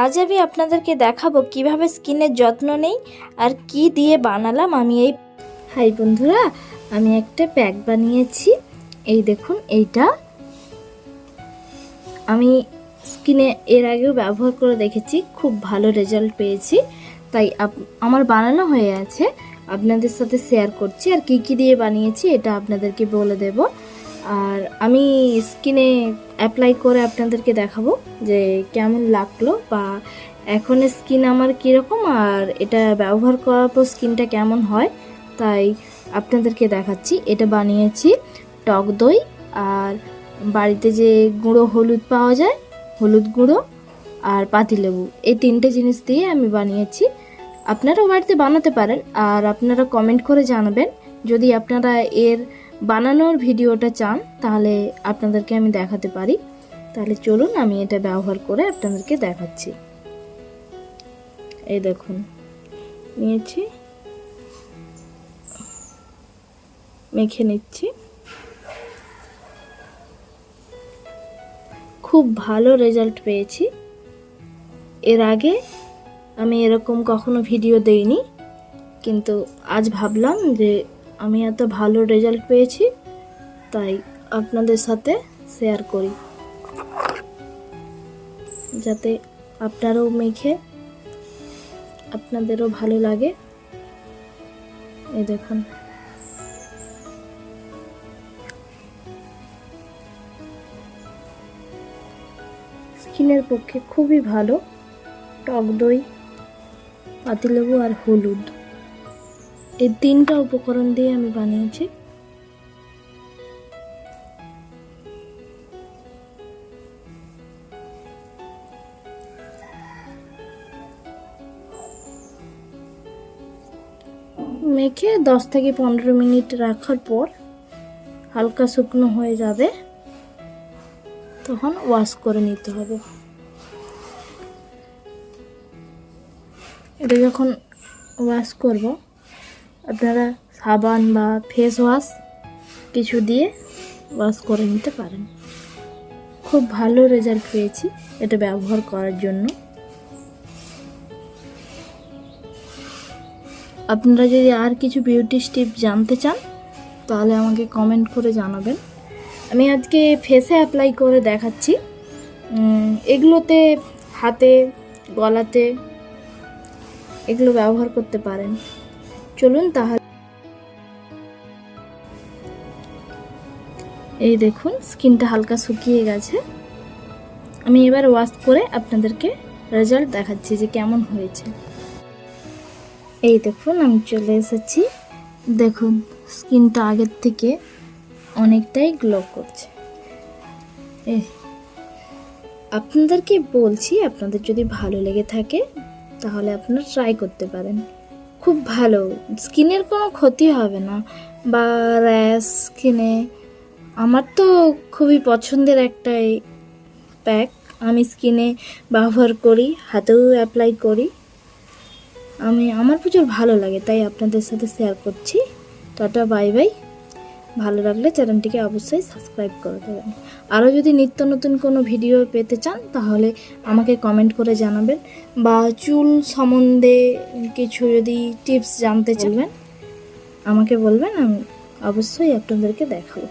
আজ আমি আপনাদেরকে দেখাবো কীভাবে স্কিনের যত্ন নেই আর কি দিয়ে বানালাম আমি এই হাই বন্ধুরা, আমি একটা প্যাক বানিয়েছি। এই দেখুন, এইটা। আমি স্কিনে এর আগেও ব্যবহার করে দেখেছি, খুব ভালো রেজাল্ট পেয়েছি। তাই আমার বানানো হয়ে আছে। আপনাদের সাথে শেয়ার করছি আর কি কি দিয়ে বানিয়েছি, এটা আপনাদেরকে বলে দেব। আর আমি স্কিনে অ্যাপ্লাই করে আপনাদেরকে দেখাবো যে কেমন লাগল বা এখন স্কিন আমার কীরকম আর এটা ব্যবহার করার পর স্কিনটা কেমন হয়, তাই আপনাদেরকে দেখাচ্ছি। এটা বানিয়েছি টক দই আর বাড়িতে যে গুঁড়ো হলুদ পাওয়া যায়, হলুদ গুঁড়ো আর পাতিলেবু, এই তিনটে জিনিস দিয়ে আমি বানিয়েছি। আপনারাও বাড়িতে বানাতে পারেন আর আপনারা কমেন্ট করে জানাবেন। যদি আপনারা এর বানানোর ভিডিওটা চান, তাহলে আপনাদেরকে আমি দেখাতে পারি। তাহলে চলুন, আমি এটা ব্যবহার করে আপনাদেরকে দেখাচ্ছি। এই দেখুন, নিয়েছি, মেখে নিচ্ছি। খুব ভালো রেজাল্ট পেয়েছি। এর আগে আমি এরকম কখনো ভিডিও দেইনি, কিন্তু আজ ভাবলাম যে আমি এত ভালো রেজাল্ট পেয়েছি, তাই আপনাদের সাথে শেয়ার করি। যাতে আপনারাও মেখে আপনাদেরও ভালো লাগে। এই দেখুন। স্কিনের পক্ষে খুবই ভালো, টক দই, পাতিলেবু আর হলুদ। এই তিনটা উপকরণ দিয়ে আমি বানিয়েছি। মেখে দশ থেকে পনেরো মিনিট রাখার পর হালকা শুকনো হয়ে যাবে। তখন ওয়াশ করে নিতে হবে। এটা যখন ওয়াশ করব আপনারা সাবান বা ফেস ওয়াশ কিছু দিয়ে ওয়াশ করে নিতে পারেন। খুব ভালো রেজাল্ট পেয়েছি এটা ব্যবহার করার জন্য। আপনারা যদি আর কিছু বিউটি টিপ জানতে চান, তাহলে আমাকে কমেন্ট করে জানাবেন। আমি আজকে ফেসে অ্যাপ্লাই করে দেখাচ্ছি। এগুলোতে হাতে, গলাতে এগুলো ব্যবহার করতে পারেন। চলুন তাহলে। এই দেখুন, স্কিনটা হালকা শুকিয়ে গেছে। আমি এবার ওয়াশ করে আপনাদেরকে রেজাল্ট দেখাচ্ছি যে কেমন হয়েছে। এই দেখুন, আমি চলে এসেছি। দেখুন, স্কিনটা আগের থেকে অনেকটাই গ্লো করছে। আপনাদেরকে বলছি, আপনাদের যদি ভালো লেগে থাকে, তাহলে আপনারা ট্রাই করতে পারেন। খুব ভালো। স্কিনের কোনো ক্ষতি হবে না। বা র্যাশ, স্কিনে। আমার তো খুবই পছন্দের একটাই প্যাক। আমি স্কিনে ব্যবহার করি, হাতেও অ্যাপ্লাই করি। আমি, আমার প্রচুর ভালো লাগে, তাই আপনাদের সাথে শেয়ার করছি। টাটা বাই বাই ভালো লাগলে চ্যানেলটিকে অবশ্যই সাবস্ক্রাইব করে দেবেন। আরও যদি নিত্য নতুন কোনো ভিডিও পেতে চান, তাহলে আমাকে কমেন্ট করে জানাবেন বা চুল সম্বন্ধে কিছু যদি টিপস জানতে চাইবেন আমাকে বলবেন, আমি অবশ্যই আপনাদেরকে দেখাবো।